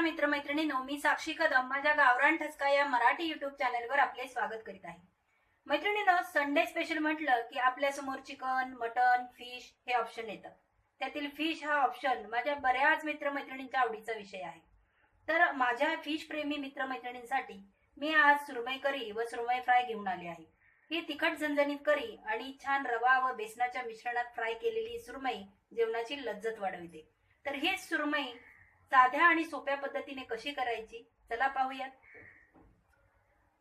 नमस्कार मित्रमैत्रिणी. मी साक्षी कदम माझ्या गावरान ठसका या मराठी युट्यूब चॅनलवर आपले स्वागत करीत आहे. मैत्रिणीनं संडे स्पेशल म्हटलं की आपल्यासमोर चिकन मटन फिश हे ऑप्शन येतं. त्यातील फिश हा ऑप्शन माझ्या बऱ्याच मित्रमैत्रिणींच्या आवडीचा विषय आहे. तर माझ्या फिश प्रेमी मित्रमैत्रिणींसाठी मी आज सुरमई करी व सुरमई फ्राय घेऊन आली आहे. ही तिखट झणझणीत करी आणि छान रवा व बेसनाच्या मिश्रणात फ्राय केलेली सुरमई जेवणाची लज्जत वाढविते. तर हेच सुरमई साध्या आणि सोप्या पद्धतीने कशी करायची? चला पाहूयात.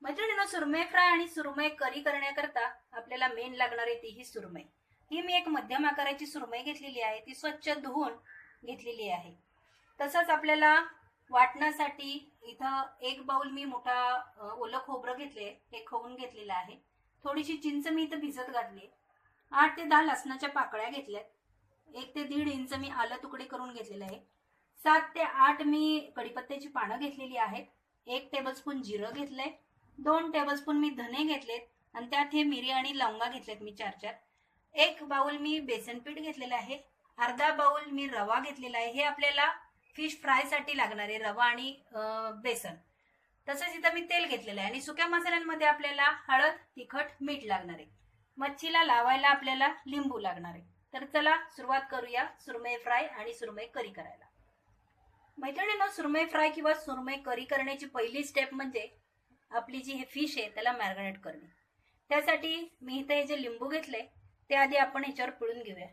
मैत्रिणीनं सुरमई फ्राय आणि सुरमई करी करण्याकरता आपल्याला मेन लागणार आहे ती ही सुरमई ही मी एक मध्यम आकाराची सुरमई घेतलेली आहे. ती स्वच्छ धुवून घेतलेली आहे. तसंच आपल्याला वाटण्यासाठी इथं एक बाउल मी मोठा ओलं खोबरं घेतले हे खवून घेतलेलं आहे. थोडीशी चिंच मी इथं भिजत घातली. आठ ते दहा लसणाच्या पाकळ्या घेतल्यात. एक ते दीड इंच मी आलं तुकडे करून घेतलेलं आहे. सात ते आठ मी कडीपत्त्याची पानं घेतलेली आहेत. एक टेबलस्पून जिरं घेतलंय. दोन टेबलस्पून मी धने घेतलेत. आणि त्यात हे मिरी आणि लवंगा घेतलेत मी चार चार एक बाउल मी बेसन पीठ घेतलेलं आहे. अर्धा बाउल मी रवा घेतलेला आहे. हे आपल्याला फिश फ्रायसाठी लागणारे रवा आणि बेसन. तसंच इथं मी तेल घेतलेलं आहे. आणि सुक्या मसाल्यांमध्ये आपल्याला हळद तिखट मीठ लागणार आहे. मच्छीला लावायला आपल्याला लिंबू लागणार आहे. तर चला सुरुवात करूया सुरमई फ्राय आणि सुरमई करी करायला. मैत्रिणीनं सुरमई फ्राय किंवा सुरमई करी करण्याची पहिली स्टेप म्हणजे आपली जी हे फिश आहे त्याला मॅरिनेट करणे. त्यासाठी मी इथे हे जे लिंबू घेतले ते आधी आपण ह्याच्यावर पिळून घेऊया.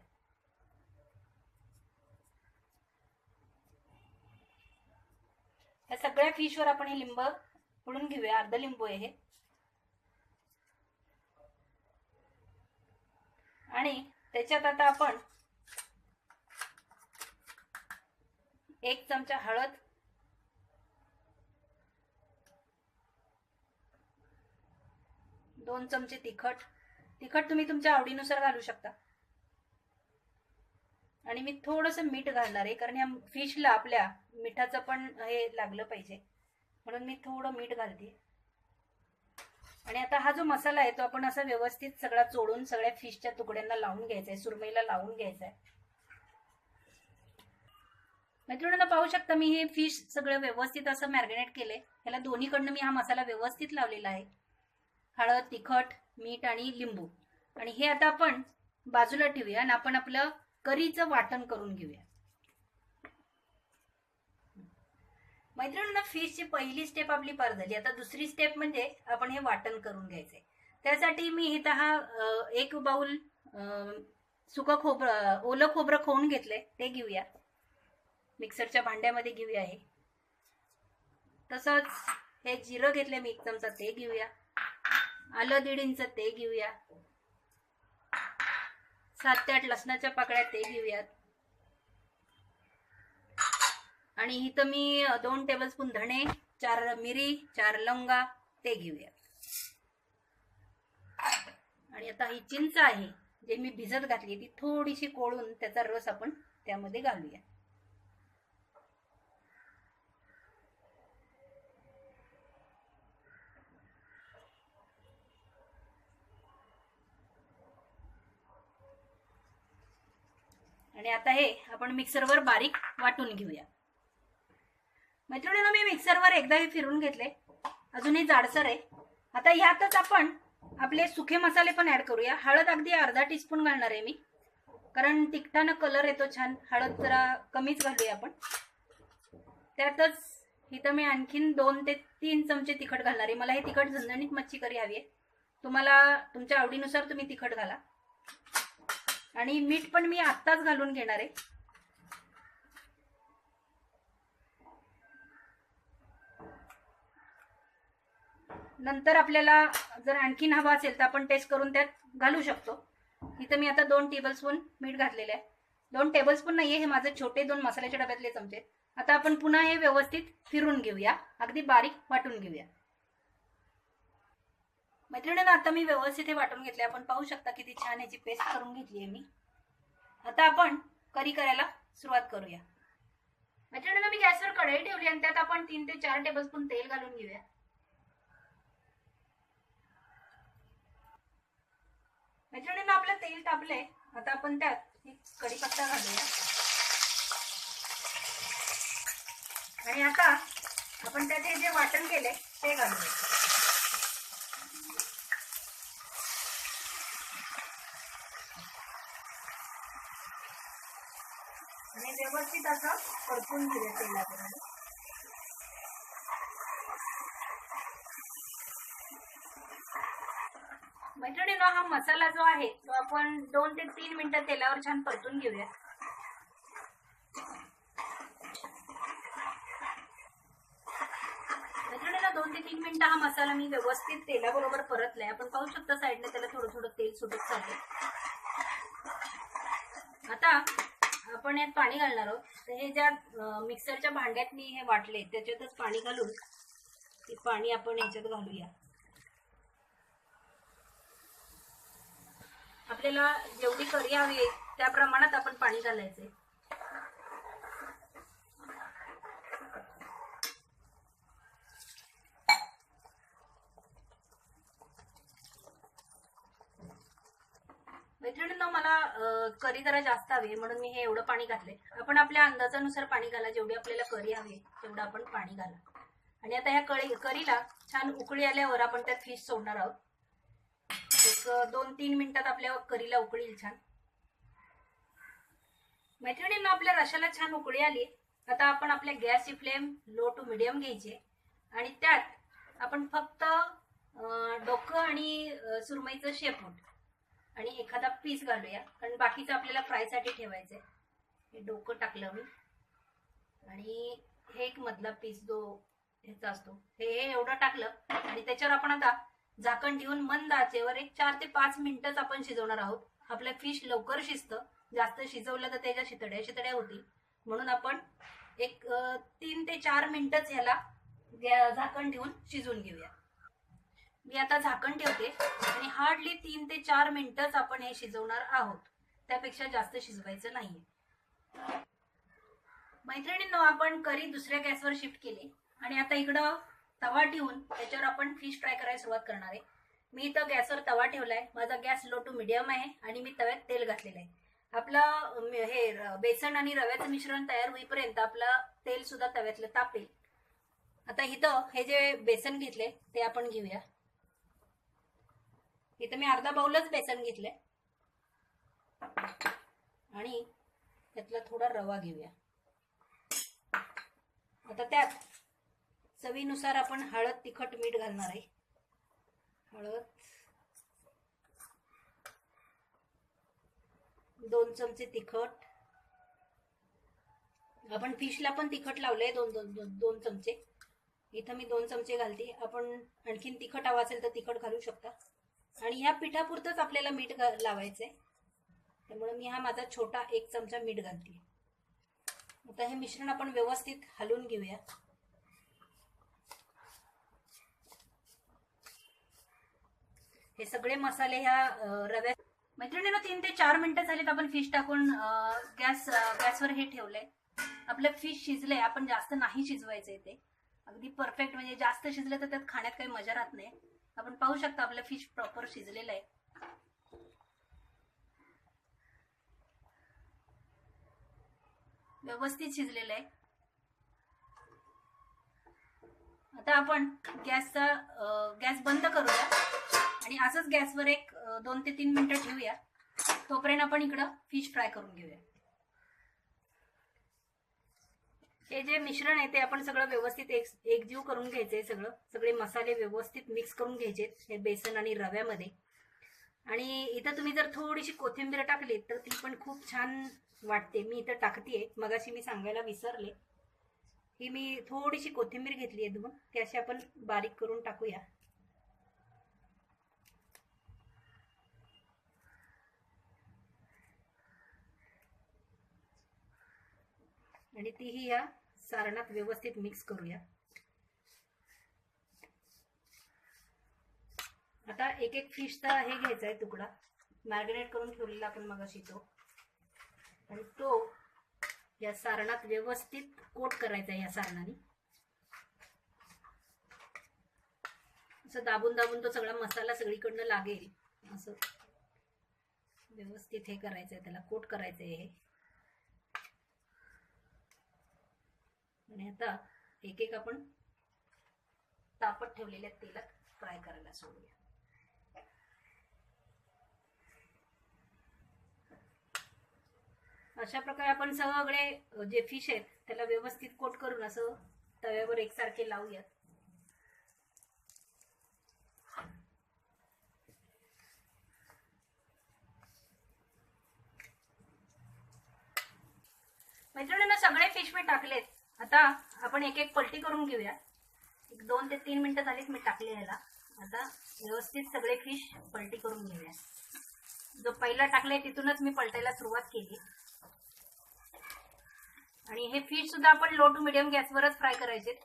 या सगळ्या फिशवर आपण हे लिंब पिळून घेऊया. अर्ध लिंबू आहे हे. आणि त्याच्यात आता आपण एक चमचा हळद. दोन चमचे तिखट. तिखट तुम्ही तुमच्या आवडीनुसार घालू शकता. आणि मी थोडस मीठ घालणार आहे कारण या फिशला आपल्या मिठाचं पण हे लागलं पाहिजे. म्हणून मी थोडं मीठ घालते. आणि आता हा जो मसाला आहे तो आपण असा व्यवस्थित सगळा चोळून सगळ्या फिशच्या तुकड्यांना लावून घ्यायचा आहे सुरमईला लावून घ्यायचा आहे. मैत्रिणींना पाहू शकता मी हे फिश सगळं व्यवस्थित असं मॅरिनेट केलंय. ह्याला दोन्हीकडनं मी हा मसाला व्यवस्थित लावलेला आहे. हळद तिखट मीठ आणि लिंबू. आणि हे आता आपण बाजूला ठेवूया आणि आपण आपलं करीचं वाटण करून घेऊया. मैत्रिणींना फिशची पहिली स्टेप आपली पार झाली. आता दुसरी स्टेप म्हणजे आपण हे वाटण करून घ्यायचंय. त्यासाठी मी इथं हा एक बाउल सुकं खोबरं ओलं खोबरं खोवून घेतलंय. ते घेऊया. मिक्सरच्या भांड्यामध्ये घेऊया हे. तसंच हे जिरं घेतलं मी एक चमचा ते घेऊया. आलं दीड इंच ते घेऊया. सात ते आठ लसणाच्या पाकळ्या ते घेऊयात. आणि इथं मी दोन टेबलस्पून धणे चार मिरी चार लवंगा ते घेऊया. आणि आता ही चिंच आहे जे मी भिजत घातली ती थोडीशी कोळून त्याचा रस आपण त्यामध्ये घालूया. आणि आता हे आपण मिक्सरवर बारीक वाटून घेऊया. मैत्रिणीनं मी मिक्सरवर एकदा हे फिरून घेतले. अजूनही जाडसर आहे. आता ह्यातच आपण आपले सुखे मसाले पण ऍड करूया. हळद अगदी अर्धा टीस्पून घालणार आहे मी. कारण तिखटानं कलर येतो छान. हळद जरा कमीच घालूया आपण. त्यातच इथं मी आणखीन दोन ते तीन चमचे तिखट घालणार आहे. मला हे तिखट झणझणीत मच्छी करी हवी आहे. तुम्हाला तुमच्या आवडीनुसार तुम्ही तिखट घाला. आणि मीठ पण मी आत्ताच घालून घेणार आहे. नंतर आपल्याला जर आणखीन हवा असेल तर आपण टेस्ट करून त्यात घालू शकतो. इथं मी आता दोन टेबलस्पून मीठ घातलेले आहे. दोन टेबलस्पून नाहीये हे माझे छोटे दोन मसाल्याच्या डब्यातले चमचे आता आपण पुन्हा हे व्यवस्थित फिरून घेऊया. अगदी बारीक वाटून घेऊया. मैत्रिणीनं आता मी व्यवस्थित हे वाटून घेतले आपण पाहू शकता किती छान याची पेस्ट करून घेतली आहे मी. आता आपण करी करायला सुरुवात करूया. मैत्रिणींना मी गॅसवर कढई ठेवली आणि त्यात आपण तीन ते चार टेबलस्पून तेल घालून घेऊया. मैत्रिणींना आपलं तेल तापले आता आपण त्यात कढीपत्ता घालूया. आणि आता आपण त्याचे जे वाटण केले ते घालूया आणि व्यवस्थित असं परतून घेऊया तेलाबरोबर मैत्रिणीनो हा मसाला जो आहे तो आपण दोन ते तीन मिनिटं तेलावर छान परतून घेऊया मैत्रिणीला दोन ते तीन मिनिटं हा मसाला मी व्यवस्थित तेलाबरोबर परतलाय. आपण पाहू शकता साईडने त्याला थोडं थोडं तेल सुटत चाललंय. आता आपण यात पाणी घालणार आहोत. तर हे ज्या मिक्सरच्या भांड्यात मी हे वाटले त्याच्यातच पाणी घालून ते पाणी आपण याच्यात घालूया. आपल्याला जेवढी करी हवी आहे त्या प्रमाणात आपण पाणी मैत्रिणीनं मला करी जरा जास्त हवी म्हणून मी हे एवढं पाणी घातलंय. आपण आपल्या अंदाजानुसार पाणी घाला जेवढी आपल्याला करी हवी तेवढं आपण पाणी घाला. आणि आता ह्या कळी करीला छान उकळी आल्यावर आपण त्यात फिश सोडणार आहोत. एक दोन तीन मिनिटात आपल्या करीला उकळील छान. मैत्रिणींना आपल्या रशाला छान उकळी आली. आता आपण आपल्या गॅसची फ्लेम लो टू मिडियम घ्यायची आणि त्यात आपण फक्त डोकं आणि सुरमईचं शेपूट आणि एखादा पीस घालूया. कारण बाकीचं आपल्याला फ्रायसाठी ठेवायचंय. हे डोकं टाकलं मी. आणि हे एक मधला पीस जो ह्याचा असतो. हे हे एवढं टाकलं आणि त्याच्यावर आपण आता झाकण ठेवून मंद आचेवर एक चार ते पाच मिनिटच आपण शिजवणार आहोत. आपलं फिश लवकर शिजतं. जास्त शिजवलं तर त्याच्या शितड्या शितड्या होतील. म्हणून आपण एक तीन ते चार मिनिटच ह्याला झाकण ठेवून शिजून घेऊया. मी आता झाकण ठेवते आणि हार्डली तीन ते चार मिनिटच आपण हे शिजवणार आहोत. त्यापेक्षा जास्त शिजवायचं नाहीये. मैत्रिणींनो आपण करी दुसऱ्या गॅसवर शिफ्ट केली आणि आता इकडं तवा ठेवून त्याच्यावर आपण फिश फ्राय करायला सुरुवात करणार आहे. मी इथं गॅसवर तवा ठेवलाय. माझा गॅस लो टू मिडियम आहे आणि मी तव्यात तेल घातलेलं आहे. आपलं हे बेसन आणि रव्याचं मिश्रण तयार होईपर्यंत आपलं तेल सुद्धा तव्यातलं तापेल. आता इथं हे जे बेसन घेतले ते आपण घेऊया. इथं मी अर्धा बाउलच बेसन घेतलंय. आणि त्यातला थोडा रवा घेऊया. आता त्यात चवीनुसार आपण हळद तिखट मीठ घालणार आहे. हळद. दोन चमचे तिखट. आपण फिशला पण तिखट लावलंय दोन दोन दोन दोन चमचे. इथं मी दोन चमचे घालते. आपण आणखीन तिखट हवा असेल तर तिखट घालू शकता. आणि ह्या पिठापुरतंच आपल्याला मीठ घा- लावायचंय. त्यामुळे मी हा माझा छोटा एक चमचा मीठ घालते. आता हे मिश्रण आपण व्यवस्थित हलवून घेऊया. हे सगळे मसाले ह्या रव्या मैत्रिणीनं तीन ते चार मिनिटं झालीत आपण फिश टाकून गॅस गॅसवर हे ठेवलंय. आपलं फिश शिजलंय. आपण जास्त नाही शिजवायचंय ते. अगदी परफेक्ट म्हणजे जास्त शिजलं तर त्यात खाण्यात काही मजा राहत नाही. आपण पाहू शकता आपलं फिश प्रॉपर शिजलेलं आहे. व्यवस्थित शिजलेलं आहे. आता आपण गॅसचा गॅस बंद करूया आणि असंच गॅसवर एक दोन ते तीन मिनिटं ठेवूया. तोपर्यंत आपण इकडं फिश फ्राय करून घेऊया. हे जे मिश्रण आहे ते आपण सगळं व्यवस्थित एक एकजीव करून घ्यायचंय सगळं. सगळे मसाले व्यवस्थित मिक्स करून घ्यायचे हे बेसन आणि रव्यामध्ये. आणि इथं तुम्ही जर थोडीशी कोथिंबीर टाकली तर ती पण खूप छान वाटते. मी इथं टाकतीये. मगाशी मी सांगायला विसरले. ही मी थोडीशी कोथिंबीर घेतली आहे धुवून. ती अशी आपण बारीक करून टाकूया. आणि तीही या सारणात व्यवस्थित मिक्स करूया. आता एक एक फिशचा हे घ्यायचा आहे तुकडा. मॅरिनेट करून ठेवलेला आपण मगाशी तो. आणि तो या सारणात व्यवस्थित कोट करायचा आहे या सारणाने. असं दाबून दाबून तो सगळा मसाला सगळीकडनं लागेल. असं व्यवस्थित हे करायचं आहे त्याला कोट करायचं आहे हे. आणि आता एक एक आपण तापत ठेवलेल्या तेलात फ्राय करायला सोडूया. अशा प्रकारे आपण सगळे जे फिश आहेत त्याला व्यवस्थित कोट करून असं तव्यावर एकसारखे लावूयात. मैत्रिणींना सगळे फिश मी टाकलेत. आता आपण एक एक पलटी करून घेऊया. एक दोन ते तीन मिनिटं झालीच मी टाकली याला. आता व्यवस्थित सगळे फिश पलटी करून घेऊया. जो पहिला टाकलाय तिथूनच मी पलटायला सुरुवात केली. आणि हे फिश सुद्धा आपण लो टू मिडियम गॅसवरच फ्राय करायचे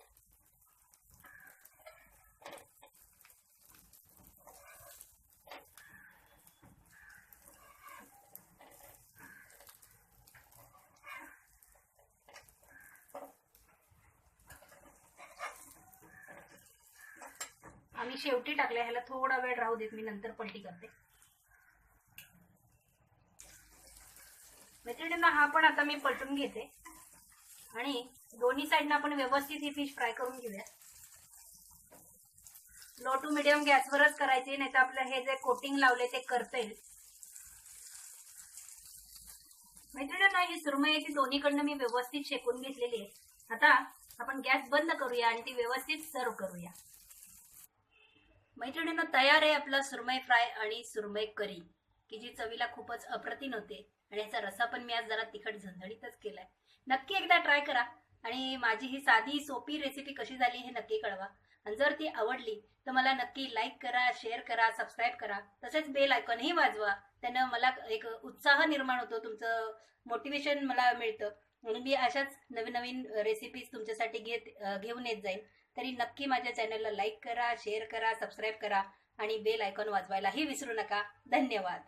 शेवटी टाकल्या ह्याला थोडा वेळ राहू देत मी नंतर पलटी करते. मैत्रिणींना हा पण आता मी पलटून घेते. आणि दोन्ही साईडनं आपण व्यवस्थित ही फिश फ्राय करून घेऊया लो टू मिडियम गॅसवरच करायचे नाही तर आपलं हे जे कोटिंग लावले ते करता येईल. मैत्रिणींना ही सुरमई दोन्हीकडनं मी व्यवस्थित शेकून घेतलेली आहे. आता आपण गॅस बंद करूया आणि ती व्यवस्थित सर्व करूया. मैत्रिणींना तयार आहे आपला सुरमई फ्राय आणि सुरमई करी की जी चवीला खूपच अप्रतिम होते. आणि याचा रसा पण मी आज जरा तिखट झणझणीतच केलाय. नक्की एकदा ट्राय करा. आणि माझी ही साधी सोपी रेसिपी कशी झाली हे नक्की कळवा. आणि जर ती आवडली तर मला नक्की लाईक करा शेअर करा सबस्क्राईब करा. तसेच बेल आयकॉनही वाजवा. त्यानं मला एक उत्साह निर्माण होतो तुमचं मोटिवेशन मला मिळतं. म्हणून मी अशाच नवीन नवीन रेसिपीज तुमच्यासाठी घेत घेऊन येत जाईल तरी नक्की माझ्या चॅनलला लाईक करा शेअर करा सबस्क्राईब करा आणि बेल आयकॉन वाजवायलाही विसरू नका. धन्यवाद.